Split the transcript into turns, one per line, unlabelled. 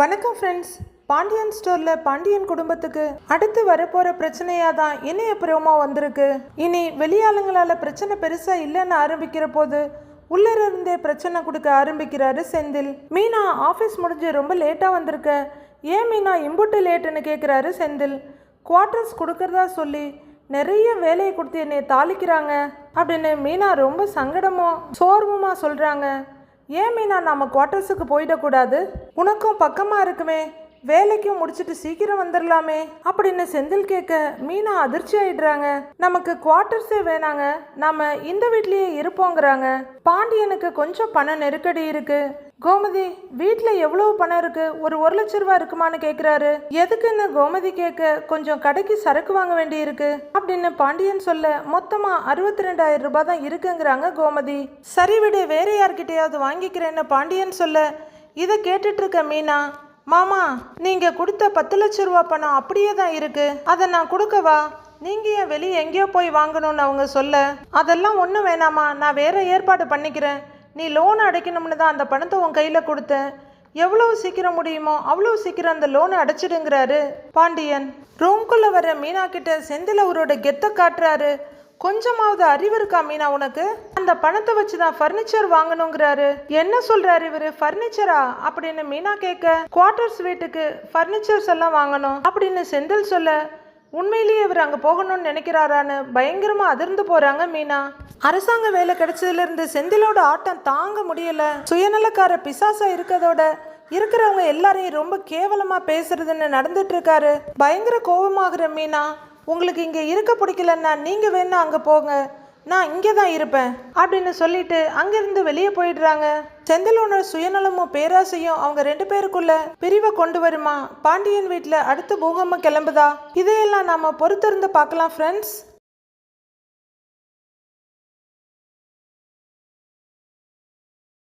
வணக்கம் ஃப்ரெண்ட்ஸ் பாண்டியன் ஸ்டோரில் பாண்டியன் குடும்பத்துக்கு அடுத்து வரப்போகிற பிரச்சனையாக தான் இணைய ப்ரோமோ வந்திருக்கு. இனி வெளியாளுங்களால் பிரச்சனை பெருசாக இல்லைன்னு ஆரம்பிக்கிற போது உள்ளே இருந்தே பிரச்சனை கொடுக்க ஆரம்பிக்கிறாரு செந்தில். மீனா ஆஃபீஸ் முடிஞ்சு ரொம்ப லேட்டாக வந்திருக்க. ஏன் மீனா இம்புட்டு லேட்டுன்னு கேட்குறாரு செந்தில். குவார்ட்டர்ஸ் கொடுக்கறதா சொல்லி நிறைய வேலையை கொடுத்து என்னை தாளிக்கிறாங்க அப்படின்னு மீனா ரொம்ப சங்கடமும் சோர்வமாக சொல்கிறாங்க ஏன் மீனா நம்ம குவார்ட்டர்ஸுக்கு போயிடக்கூடாது? உனக்கும் பக்கமாக இருக்குமே. வேலைக்கும் முடிச்சிட்டு சீக்கிரம் வந்துடலாமே அப்படின்னு செந்தில் கேட்க மீனா அதிர்ச்சி ஆயிடுறாங்க. நமக்கு குவார்ட்டர்ஸே வேணாங்க. நாம இந்த வீட்லயே இருப்போங்கிறாங்க. பாண்டியனுக்கு கொஞ்சம் பண நெருக்கடி இருக்கு. கோமதி வீட்டில் எவ்வளவு பணம் இருக்கு? ஒரு ஒரு லட்ச ரூபா இருக்குமான்னு கேட்குறாரு எதுக்குன்னு கோமதி கேட்க கொஞ்சம் கடைக்கு சரக்கு வாங்க வேண்டி இருக்கு அப்படின்னு பாண்டியன் சொல்ல மொத்தமா அறுபத்தி ரெண்டாயிரம் ரூபாய் தான் இருக்குங்கிறாங்க கோமதி. சரி விடு வேற யார்கிட்டயாவது வாங்கிக்கிறேன்னு பாண்டியன் சொல்ல இதை கேட்டுட்டு இருக்க மீனா. மாமா நீங்க கொடுத்த பத்து லட்ச ரூபா பணம் அப்படியே தான் இருக்கு. அதை நான் கொடுக்கவா? நீங்க ஏன் வெளியே எங்கேயோ போய் வாங்கணும்னு அவங்க சொல்ல? அதெல்லாம் ஒன்றும் வேணாமா நான் வேற ஏற்பாடு பண்ணிக்கிறேன். நீ லோன் அடைக்கணும்னு தான் அந்த பணத்தை உன் கையில் கொடுத்தேன் எவ்வளவு சீக்கிரம் முடியுமோ அவ்வளோ சீக்கிரம் அந்த லோனை அடைச்சிடுங்கிறாரு பாண்டியன். ரூம்குள்ளே வர மீனா கிட்ட செந்தில் அவரோட கெத்தை காட்டுறாரு. கொஞ்சமாவது அறிவு இருக்கா மீனா உனக்கு? அந்த பணத்தை வச்சு தான் ஃபர்னிச்சர் வாங்கணுங்கிறாரு. என்ன சொல்றாரு இவரு? ஃபர்னிச்சரா அப்படின்னு மீனா கேட்க குவார்ட்டர்ஸ் வீட்டுக்கு ஃபர்னிச்சர்ஸ் எல்லாம் வாங்கணும். அப்படின்னு செந்தில் சொல்ல உண்மையிலேயே இவர் அங்கே போகணும்னு நினைக்கிறாரான்னு பயங்கரமா அதிர்ந்து போறாங்க மீனா. அரசாங்க வேலை கிடைச்சதுல இருந்து செந்திலோட ஆட்டம் தாங்க முடியல. சுயநலக்கார பிசாசா இருக்கதோட இருக்கிறவங்க எல்லாரையும் ரொம்ப கேவலமா பேசுறதுன்னு நடந்துட்டு இருக்காரு. பயங்கர கோபமாகிற மீனா உங்களுக்கு இங்கே இருக்க பிடிக்கலன்னா நீங்கள் வேணா அங்கே போங்க. நான் இங்கே தான் இருப்பேன். அப்படின்னு சொல்லிட்டு அங்கிருந்து வெளியே போயிடுறாங்க. செந்திலோட சுயநலமும் பேராசையும் அவங்க ரெண்டு பேருக்குள்ள பிரிவை கொண்டு வருமா? பாண்டியன் வீட்டில் அடுத்து பூகம்பம் கிளம்புதா? இதையெல்லாம் நாம பொறுத்திருந்து பார்க்கலாம் ஃப்ரெண்ட்ஸ்